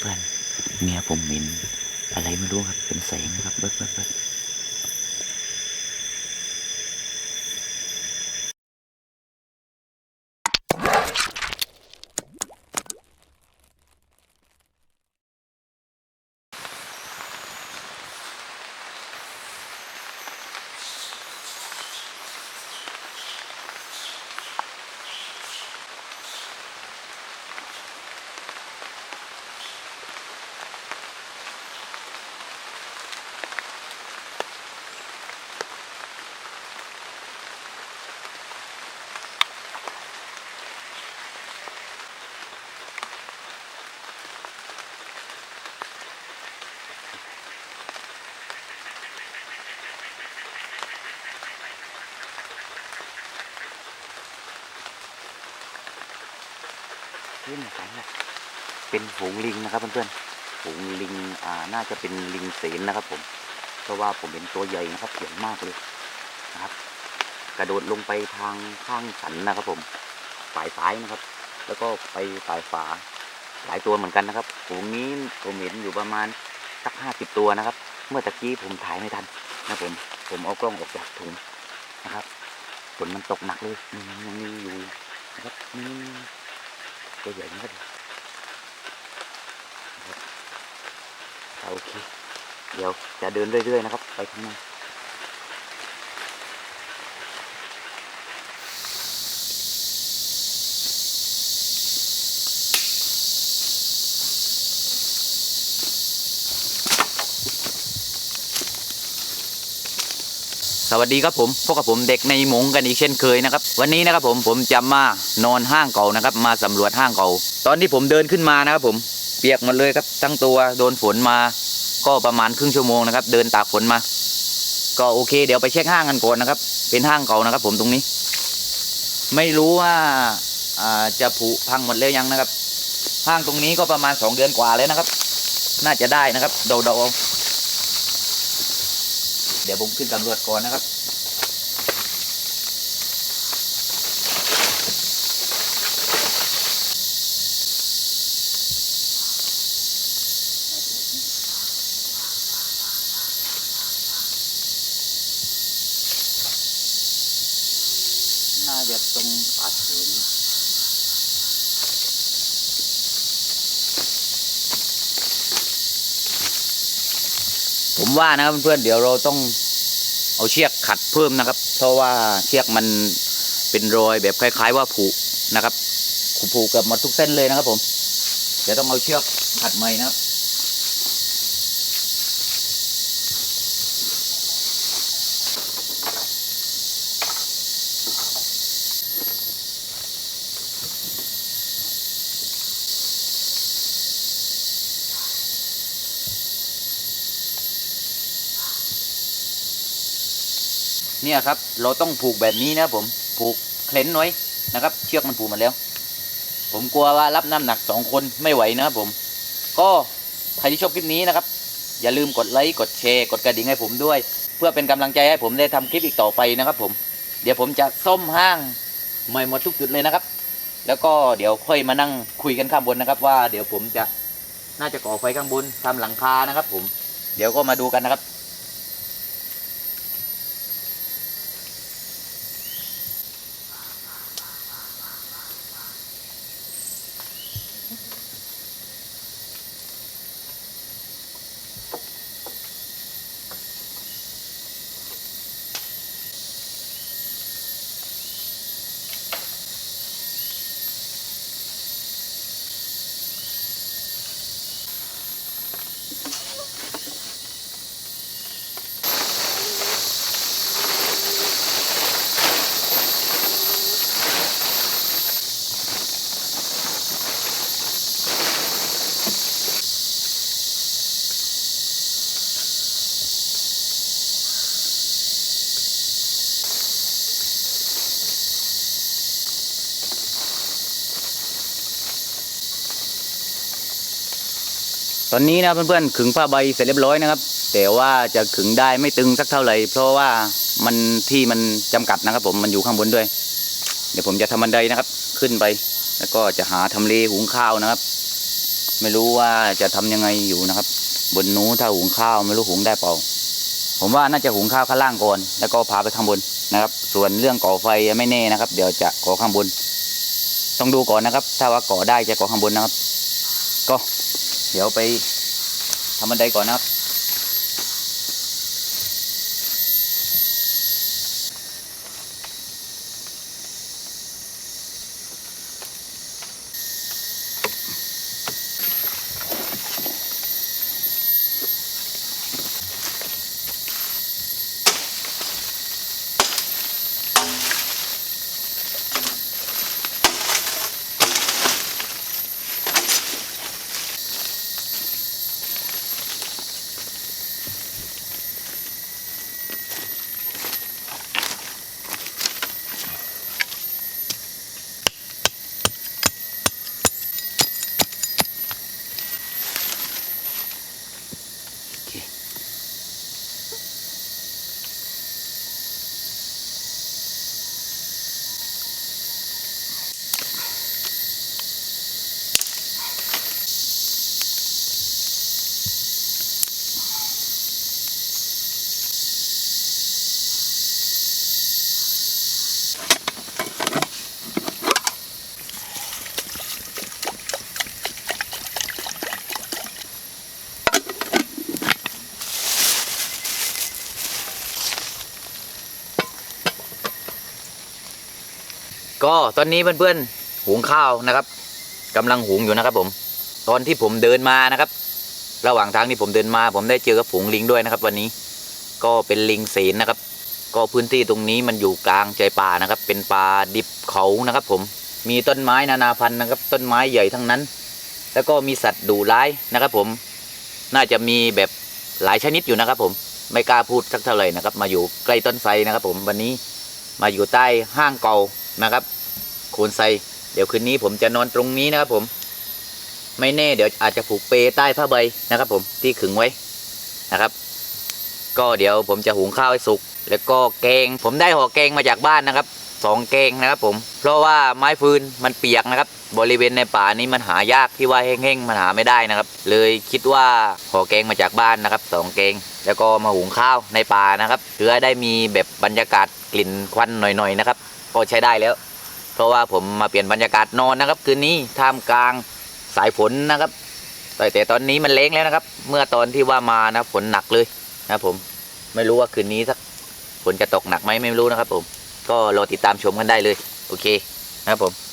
เพื่อนๆเมียผมหมินอะไรไม่รู้ครับเป็นแสงนะครับเบิดเบิดเบิด นี่เหมือนกันนะเป็นฝูงลิงนะครับ เพื่อนๆฝูงลิงอ่าน่าจะเป็นลิงเสนนะครับ ผมเพราะว่าผมเห็นตัวใหญ่นะครับใหญ่มากเลยนะครับ กระโดดลงไปทางข้างสันนะครับ ผมฝ่ายซ้ายนะครับ แล้วก็ไปฝ่ายฝาหลายตัวเหมือนกันนะครับฝูงนี้ผมเห็นอยู่ประมาณสักห้าสิบตัวนะครับ เมื่อตะกี้ผมถ่ายไม่ทันนะผมผมเอากล้องออกจากถุงนะครับฝนมันตกหนักเลยนี่ยังมีอยู่นะครับนี่ ตัวใหญ่นะครับนะครับโอเค เดี๋ยวจะเดินเรื่อยๆนะครับ ไปข้างหน้า สวัสดีครับผมพบกับผมเด็กในหมงกันอีกเช่นเคยนะครับ วันนี้นะครับผมผมจะมานอนห้างเก่านะครับ มาสำรวจห้างเก่า ตอนที่ผมเดินขึ้นมานะครับผมเปียกหมดเลยครับทั้งตัวโดนฝนมา ก็ประมาณครึ่งชั่วโมงนะครับ เดินตากฝนมา ก็โอเค เดี๋ยวไปเช็คห้างกันก่อนนะครับ เป็นห้างเก่านะครับ ผมตรงนี้ ไม่รู้ว่าจะผุพังหมดแล้วยังนะครับ ห้างตรงนี้ก็ประมาณสองเดือนกว่าแล้วนะครับ น่าจะได้นะครับเดาๆเอา ดี๋ยวผมขึ้นสำรวจก่อนนะครับ น่าจะตรงปาเถิน ผมว่านะครับเพื่อนๆเดี๋ยวเราต้องเอาเชือกขัดเพิ่มนะครับ เพราะว่าเชือกมันเป็นรอยแบบคล้าย ๆ ว่าผุนะครับผูกเกับหมดทุกเส้นเลยนะครับผมเดี๋ยวต้องเอาเชือกขัดใหม่นะครับ เนี่ยครับ เราต้องผูกแบบนี้นะผมผูกเคล็นไว้นะครับ เชือกมันผูกมาแล้ว ผมกลัวว่ารับน้ำหนักสองคนไม่ไหวนะครับผม ก็ใครที่ชอบคลิปนี้นะครับ อย่าลืมกดไลค์กดแชร์กดกระดิ่งให้ผมด้วย เพื่อเป็นกำลังใจให้ผมได้ทำคลิปอีกต่อไปนะครับ ผม เดี๋ยวผมจะซ่อมห้างใหม่หมดทุกจุดเลยนะครับ แล้วก็เดี๋ยวค่อยมานั่งคุยกันข้างบนนะครับ ว่าเดี๋ยวผมจะน่าจะก่อไฟข้างบนทำหลังคานะครับ ผม เดี๋ยวก็มาดูกันนะครับ อนนี้นะเพื่อนๆขึงผ้าใบเสร็จเรียบร้อยนะครับ แต่ว่าจะขึงได้ไม่ตึงสักเท่าไหร่ เพราะว่ามันที่มันจำกัดนะครับ ผมมันอยู่ข้างบนด้วย เดี๋ยวผมจะทำบันไดนะครับ ขึ้นไป แล้วก็จะหาทำเลหุงข้าวนะครับ ไม่รู้ว่าจะทำยังไงอยู่นะครับ บนนู้นถ้าหุงข้าวไม่รู้หุงได้เปล่า ผมว่าน่าจะหุงข้าวข้างล่างก่อนแล้วก็พาไปข้างบนนะครับ ส่วนเรื่องก่อไฟไม่แน่นะครับ เดี๋ยวจะก่อข้างบน ต้องดูก่อนนะครับ ถ้าว่าก่อได้จะก่อข้างบนนะครับ ก็ เดี๋ยวไปทำบันไดก่อนนะครับ ก็ตอนนี้เพื่อนๆหุงข้าวนะครับกำลังหุงอยู่นะครับ ผม ตอนที่ผมเดินมานะครับ ระหว่างทางที่ผมเดินมา ผมได้เจอกับฝูงลิงด้วยนะครับ วันนี้ก็เป็นลิงเสนนะครับ ก็พื้นที่ตรงนี้มันอยู่กลางใจป่านะครับ เป็นป่าดิบเขานะครับ ผมมีต้นไม้นานาพันธุ์นะครับ ต้นไม้ใหญ่ทั้งนั้น แล้วก็มีสัตว์ดุร้ายนะครับ ผมน่าจะมีแบบหลายชนิดอยู่นะครับ ผมไม่กล้าพูดสักเท่าไหร่นะครับ มาอยู่ใกล้ต้นไทรนะครับ ผมวันนี้มาอยู่ใต้ห้างเก่านะครับ คนไซเดี๋ยวคืนนี้ผมจะนอนตรงนี้นะครับผม ไม่แน่เดี๋ยวอาจจะผูกเปใต้ผ้าใบนะครับผมที่ขึงไว้นะครับ ก็เดี๋ยวผมจะหุงข้าวให้สุก แล้วก็แกง ผมได้ห่อแกงมาจากบ้านนะครับสองแกงนะครับผม เพราะว่าไม้ฟืนมันเปียกนะครับ บริเวณในป่านี้มันหายากที่ว่าแห้งๆมันหาไม่ได้นะครับ เลยคิดว่าห่อแกงมาจากบ้านนะครับสองแกง แล้วก็มาหุงข้าวในป่านะครับเพื่อได้มีแบบบรรยากาศกลิ่นควันหน่อยๆนะครับ ก็ใช้ได้แล้ว เพราะว่าผมมาเปลี่ยนบรรยากาศนอนนะครับคืนนี้ท่ามกลางสายฝนนะครับ แต่แต่ตอนนี้มันเล้งแล้วนะครับ เมื่อตอนที่ว่ามานะฝนหนักเลยนะครับผมไม่รู้ว่าคืนนี้สักฝนจะตกหนักไหมไม่รู้นะครับผมก็รอติดตามชมกันได้เลย โอเคนะครับผม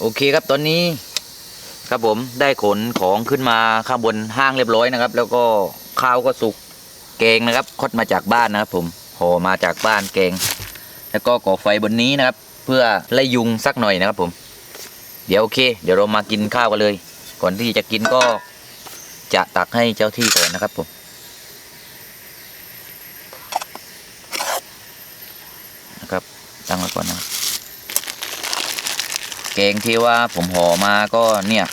โอเคครับตอนนี้ครับผมได้ขนของขึ้นมาข้างบนห้างเรียบร้อยนะครับ แล้วก็ข้าวก็สุกแกงนะครับคดมาจากบ้านนะครับ ผมห่อมาจากบ้านแกง แล้วก็ก่อไฟบนนี้นะครับ เพื่อไล่ยุงสักหน่อยนะครับผม เดี๋ยวโอเค เดี๋ยวเรามากินข้าวกันเลย ก่อนที่จะกินก็จะตักให้เจ้าที่ก่อนนะครับผมนะครับตั้งไว้ก่อนนะครับ แกงที่ว่าผมห่อมาก็เนี่ย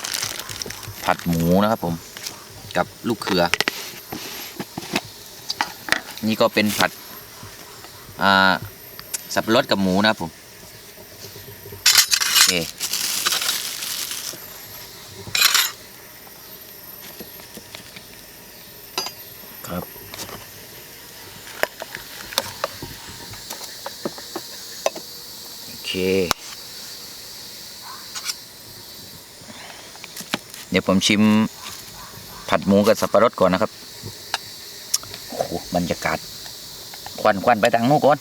ผัดหมูนะครับผมกับลูกเขือ นี่ก็เป็นผัดอ่าสับปะรดกับหมูนะครับผมโอเคครับโอเค ดี๋ยวผมชิมผัดหมูกับสับปะรดก่อนนะครับ โอ้โหบรรยากาศ ควันควันไปทางนู้นก่อน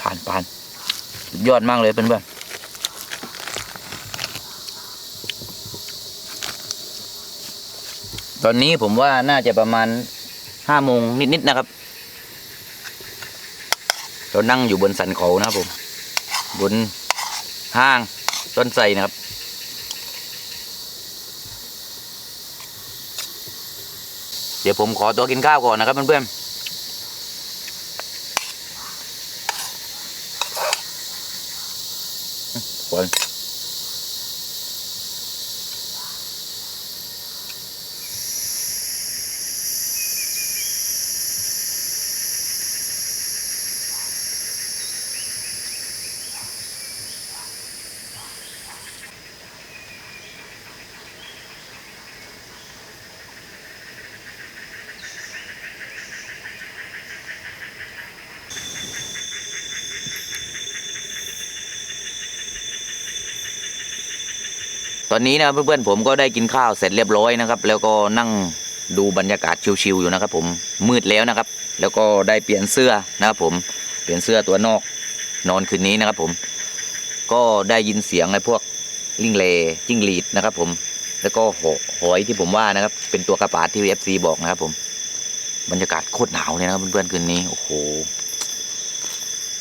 ผ่านผ่านยอดมากเลยเพื่อนๆตอนนี้ผมว่าน่าจะประมาณ ห้าโมงนิดๆนะครับ เรานั่งอยู่บนสันเขานะครับผม บนห้างต้นไทรนะครับ เดี๋ยวผมขอตัวกินข้าวก่อนนะครับเพื่อนๆก่ ตอนนี้นะเพื่อนๆผมก็ได้กินข้าวเสร็จเรียบร้อยนะครับ แล้วก็นั่งดูบรรยากาศชิวๆอยู่นะครับ ผมมืดแล้วนะครับ แล้วก็ได้เปลี่ยนเสื้อนะครับผมเปลี่ยนเสื้อตัวนอกนอนคืนนี้นะครับ ผม ก็ได้ยินเสียงไอ้พวกลิงเลจิ้งหรีดนะครับ ผมแล้วก็หหอยที่ผมว่านะครับ เป็นตัวกระปาดที่เอฟซีบอกนะครับ ผมบรรยากาศโคตรหนาวเลยนะครับเพื่อนๆคืนนี้โอ้โห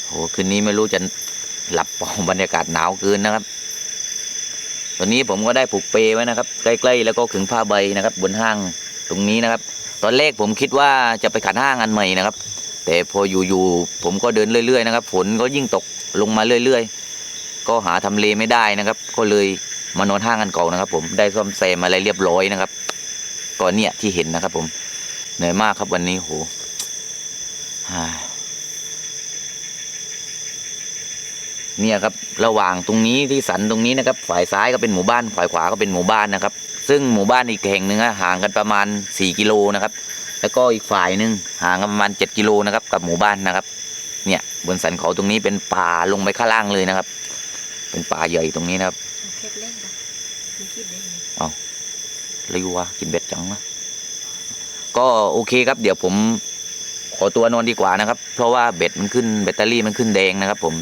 โหคืนนี้ไม่รู้จะหลับปล่าบรรยากาศหนาวเกินนะครับ ตอนนี้ผมก็ได้ผูกเปไว้นะครับ ใกล้ๆแล้วก็ขึงผ้าใบนะครับ บนห้างตรงนี้นะครับ ตอนแรกผมคิดว่าจะไปขัดห้างอันใหม่นะครับ แต่พออยู่ๆผมก็เดินเรื่อย ๆ นะครับ ฝนก็ยิ่งตกลงมาเรื่อย ๆ ก็หาทำเลไม่ได้นะครับ ก็เลยมานอนห้างอันเก่านะครับ ผมได้ซ่อมแซมอะไรเรียบร้อยนะครับก็เนี่ยที่เห็นนะครับ ผมเหนื่อยมากครับวันนี้โหฮ่า เนี่ยครับระหว่างตรงนี้ที่สันตรงนี้นะครับฝ่ายซ้ายก็เป็นหมู่บ้านฝ่ายขวาก็เป็นหมู่บ้านนะครับ ซึ่งหมู่บ้านอีกแห่งหนึ่งอะห่างกันประมาณ 4 กิโลนะครับ แล้วก็อีกฝ่ายหนึ่งห่างกันประมาณ 7 กิโลนะครับกับหมู่บ้านนะครับ เนี่ยบนสันเขาตรงนี้เป็นป่าลงไปข้างล่างเลยนะครับ เป็นป่าใหญ่ตรงนี้นะครับเคล็ดเล่นกันมันคิดได้ไงเรียกว่ากินเบ็ดจังนะก็โอเคครับ เดี๋ยวผม ขอตัวนอนดีกว่านะครับ เพราะว่าเบ็ดมันขึ้นแบตเตอรี่มันขึ้นแดงนะครับ ผม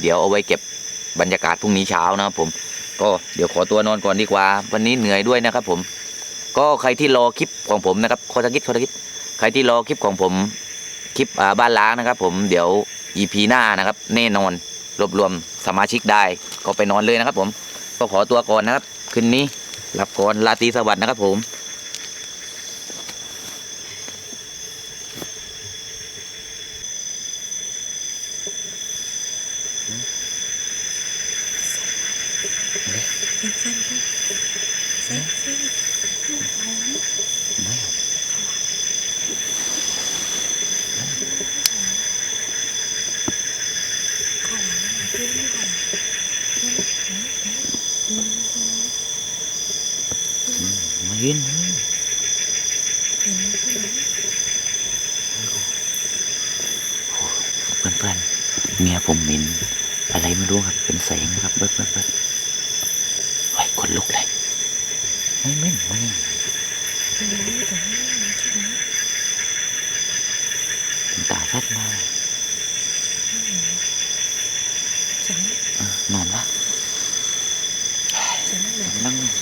เดี๋ยวเอาไว้เก็บบรรยากาศพรุ่งนี้เช้านะครับผมก็เดี๋ยวขอตัวนอนก่อนดีกว่า วันนี้เหนื่อยด้วยนะครับ ผม ก็ใครที่รอคลิปของผมนะครับขอตะกิดขอตะกิดใครที่รอคลิปของผมคลิปบ้านล้างนะครับ ผมเดี๋ยว EP หน้านะครับ แน่นอนรวบรวมสมาชิกได้ ก็ไปนอนเลยนะครับ ผมก็ขอตัวก่อนนะครับ คืนนี้หลับก่อนลาตีสวัสดิ์นะครับ ผม เป็นเส้นด้วยเส้นเส้นลูกหอมข้าวหลา มมันขึ้นไม่ได้เห็นเห็นเห็นเห็นมาเห็นเห็นใช่ไหมเพื่อนเพื่อนๆเมียผมมิน อะไรไม่รู้ครับ เป็นแสงครับเบิดเบิดเบิดไว้ยคนลุกเลยไม่ไม่ไม่ที่ไหนตรงนี้ที่ไหนตาชัดมาก เสียง เออนอนวะ เสีย